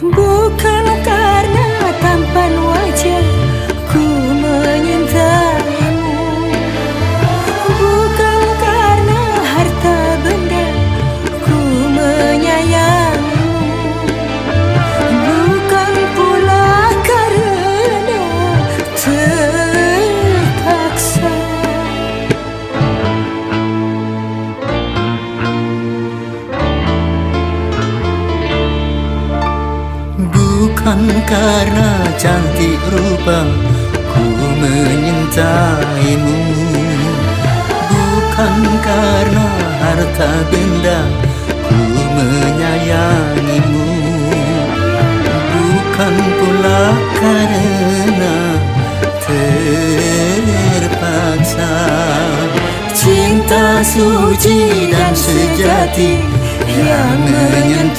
Bukan Bukan karena cantik rupa ku menyintaimu. Bukan karena harta benda ku menyayangimu. Bukan pula karena terpaksa. Cinta suci dan sejati yang menyentuh